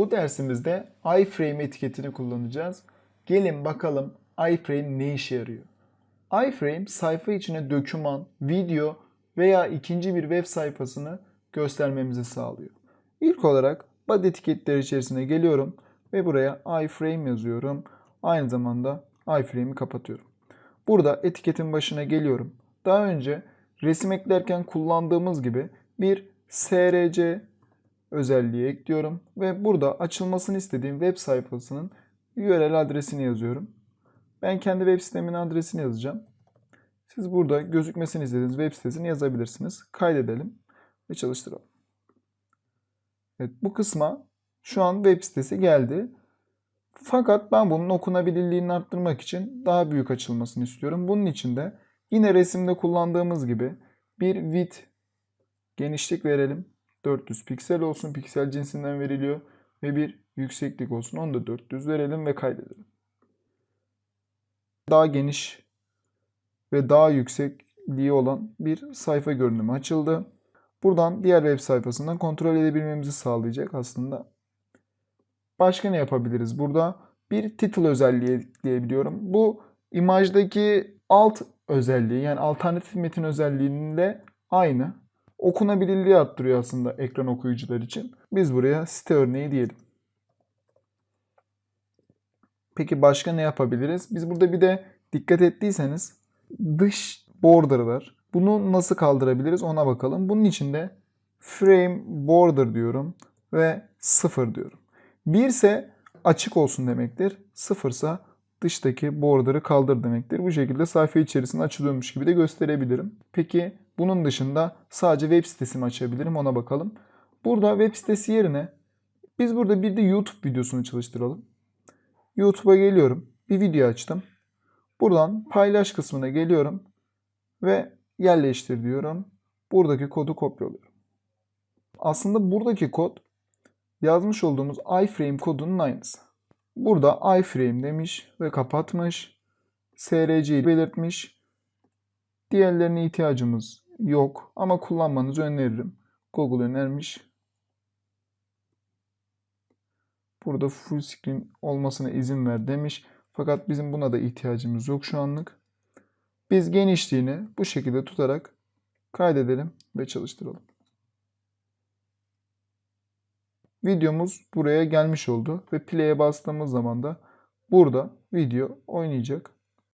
Bu dersimizde iframe etiketini kullanacağız. Gelin bakalım iframe ne işe yarıyor? iframe sayfa içine doküman, video veya ikinci bir web sayfasını göstermemizi sağlıyor. İlk olarak body etiketleri içerisine geliyorum ve buraya iframe yazıyorum. Aynı zamanda iframe'i kapatıyorum. Burada etiketin başına geliyorum. Daha önce resim eklerken kullandığımız gibi bir src özelliği ekliyorum ve burada açılmasını istediğim web sayfasının URL adresini yazıyorum. Ben kendi web sitemin adresini yazacağım. Siz burada gözükmesini istediğiniz web sitesini yazabilirsiniz. Kaydedelim ve çalıştıralım. Evet bu kısma şu an web sitesi geldi. Fakat ben bunun okunabilirliğini arttırmak için daha büyük açılmasını istiyorum. Bunun için de yine resimde kullandığımız gibi bir width genişlik verelim. 400 piksel olsun. Piksel cinsinden veriliyor. Ve bir yükseklik olsun. Onu da 400 verelim ve kaydedelim. Daha geniş ve daha yüksekliği olan bir sayfa görünümü açıldı. Buradan diğer web sayfasından kontrol edebilmemizi sağlayacak aslında. Başka ne yapabiliriz? Burada bir title özelliği ekleyebiliyorum. Bu imajdaki alt özelliği yani alternatif metin özelliğinde aynı. Okunabilirliği arttırıyor aslında ekran okuyucular için. Biz buraya site örneği diyelim. Peki başka ne yapabiliriz? Biz burada bir de dikkat ettiyseniz dış border var. Bunu nasıl kaldırabiliriz ona bakalım. Bunun için de frame border diyorum ve 0 diyorum. 1 ise açık olsun demektir. 0 ise dıştaki border'ı kaldır demektir. Bu şekilde sayfa içerisinde açılıyormuş gibi de gösterebilirim. Peki bunun dışında sadece web sitesi mi açabilirim ona bakalım. Burada web sitesi yerine biz burada bir de YouTube videosunu çalıştıralım. YouTube'a geliyorum. Bir video açtım. Buradan paylaş kısmına geliyorum ve yerleştir diyorum. Buradaki kodu kopyalıyorum. Aslında buradaki kod yazmış olduğumuz iframe kodunun aynısı. Burada iframe demiş ve kapatmış. src'yi belirtmiş. Diğerlerine ihtiyacımız yok ama kullanmanızı öneririm. Google önermiş. Burada full screen olmasına izin ver demiş. Fakat bizim buna da ihtiyacımız yok şu anlık. Biz genişliğini bu şekilde tutarak kaydedelim ve çalıştıralım. Videomuz buraya gelmiş oldu ve play'e bastığımız zaman da burada video oynayacak.